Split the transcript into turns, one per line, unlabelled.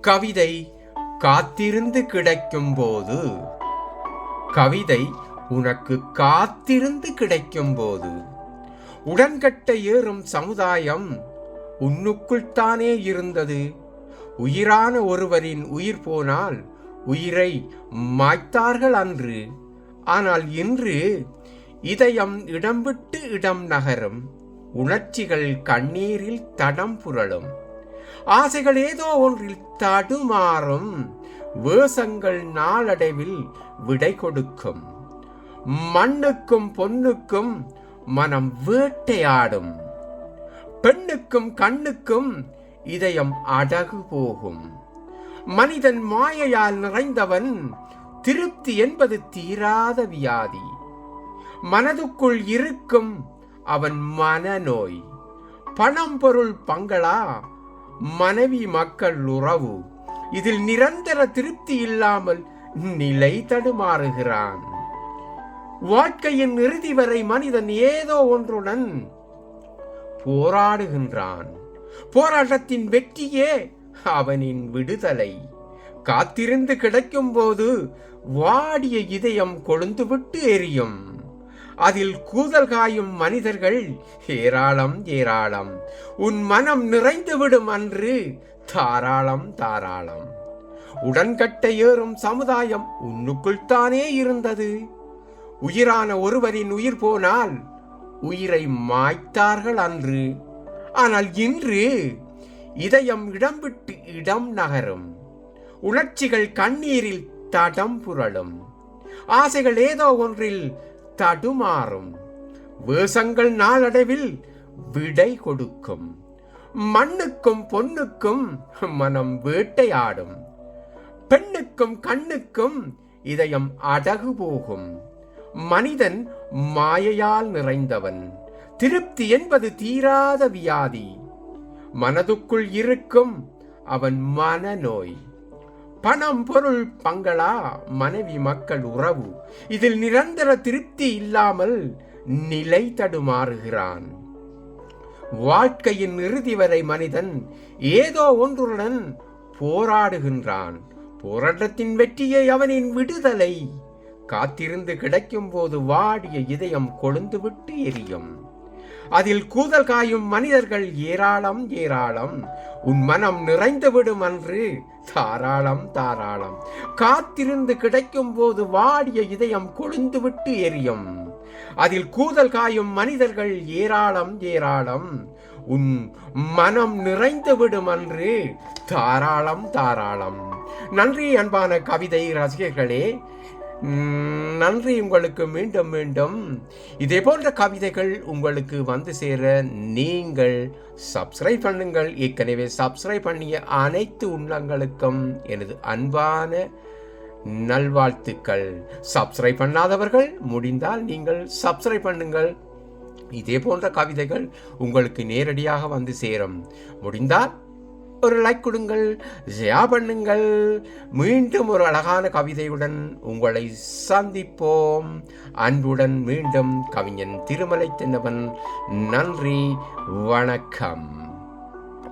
கவிதை காத்திருந்து கிடைக்கும் போது கவிதை உனக்கு காத்திருந்து கிடைக்கும் போது உடன்கட்ட ஏறும் சமுதாயம் உன்னுக்குள் தானே இருந்தது. உயிரான ஒருவரின் உயிர் போனால் உயிரை மாய்த்தார்கள் அன்று. ஆனால் இன்று இதயம் இடம் விட்டு இடம் நகரும் உணர்ச்சிகள் கண்ணீரில் தடம் புரளும். ஆசைகள் ஏதோ ஒன்றில் தடுமாறும் வேஷங்கள் நாளடைவில் விடை கொடுக்கும். மண்ணுக்கும் பொன்னுக்கும் மனம் வேட்டையாடும். பெண்ணுக்கும் கண்ணுக்கும் இதயம் அடகு போகும். மனிதன் மாயையால் நிறைந்தவன் திருப்தி என்பது தீராத வியாதி. மனதுக்குள் இருக்கும் அவன் மனநோய். பணம் பொருள் பங்களா மனைவி மக்கள் உறவு. இதில் நிரந்தர திருப்தி இல்லாமல் நிலை தடுமாறுகிறான். வாழ்க்கையின் இறுதி வரை மனிதன் ஏதோ ஒன்றுடன் போராடுகின்றான். போராட்டத்தின் வெற்றியே அவனின் விடுதலை. காத்திருந்து கிடைக்கும் போது வாடிய இதயம் கொழுந்துவிட்டு எரியும். அதில் கூதல் காயும் மனிதர்கள் ஏராளம் ஏராளம். உன் மனம் நிறைந்துவிடும் அன்று தாராளம் தாராளம். உடன்கட்டை ஏறும் சமுதாயம் உன்னுக்குள் தானே இருந்தது. உயிரான ஒருவரின் உயிர் போனால் உயிரை மாய்த்தார்கள் அன்று. ஆனால் இன்று இதயம் இடம் விட்டு இடம் நகரும். உணர்ச்சிகள் கண்ணீரில் தடம் புரளும். ஆசைகள் ஏதோ ஒன்றில் தடுமாறும். வேஷங்கள் நாளடைவில் விடை கொடுக்கும். மண்ணுக்கும் பொன்னுக்கும் மனம் வேட்டையாடும். பெண்ணுக்கும் கண்ணுக்கும் இதயம் அடகு போகும். மனிதன் மாயையால் நிறைந்தவன். திருப்தி என்பது தீராத வியாதி. மனதுக்குள் இருக்கும் அவன் மனநோய். பணம் பொருள் பங்களா மனைவி மக்கள் உறவு. இதில் நிரந்தர திருப்தி இல்லாமல் நிலை தடுமாறுகிறான். வாழ்க்கையின் இறுதி வரை மனிதன் ஏதோ ஒன்றுடன் போராடுகின்றான். போராட்டத்தின் வெற்றியை அவனின் விடுதலை காத்திருந்து கிடைக்கும் போது வாடிய இதயம் கொழுந்துவிட்டு எரியும். அதில் கூதல் காயும் மனிதர்கள் ஏராளம் ஏராளம். உன் மனம் நிறைந்து விடும் அன்று தாராளம் தாராளம். காத்திருந்து கிடைக்கும் போது வாடிய இதயம் கொழுந்துவிட்டு எரியும். அதில் கூதல் காயும் மனிதர்கள் ஏராளம் ஏராளம். உன் மனம் நிறைந்து விடும் அன்று தாராளம் தாராளம். நன்றி அன்பான கவிதை ரசிகர்களே. நன்றி. உங்களுக்கு மீண்டும் மீண்டும் இதே போன்ற கவிதைகள் உங்களுக்கு வந்து சேர நீங்கள் சப்ஸ்கிரைப் பண்ணுங்கள். ஏற்கனவே சப்ஸ்கிரைப் பண்ணிய அனைத்து உள்ளங்களுக்கும் எனது அன்பான நல்வாழ்த்துக்கள். சப்ஸ்கிரைப் பண்ணாதவர்கள் முடிந்தால் நீங்கள் சப்ஸ்கிரைப் பண்ணுங்கள். இதே போன்ற கவிதைகள் உங்களுக்கு நேரடியாக வந்து சேரும். முடிந்தால் ஒரு லைக் கொடுங்கள் ஷேர் பண்ணுங்கள். மீண்டும் ஒரு அழகான கவிதையுடன் உங்களை சந்திப்போம். அன்புடன் மீண்டும் கவிஞன் திருமலை தென்னவன் நன்றி வணக்கம்.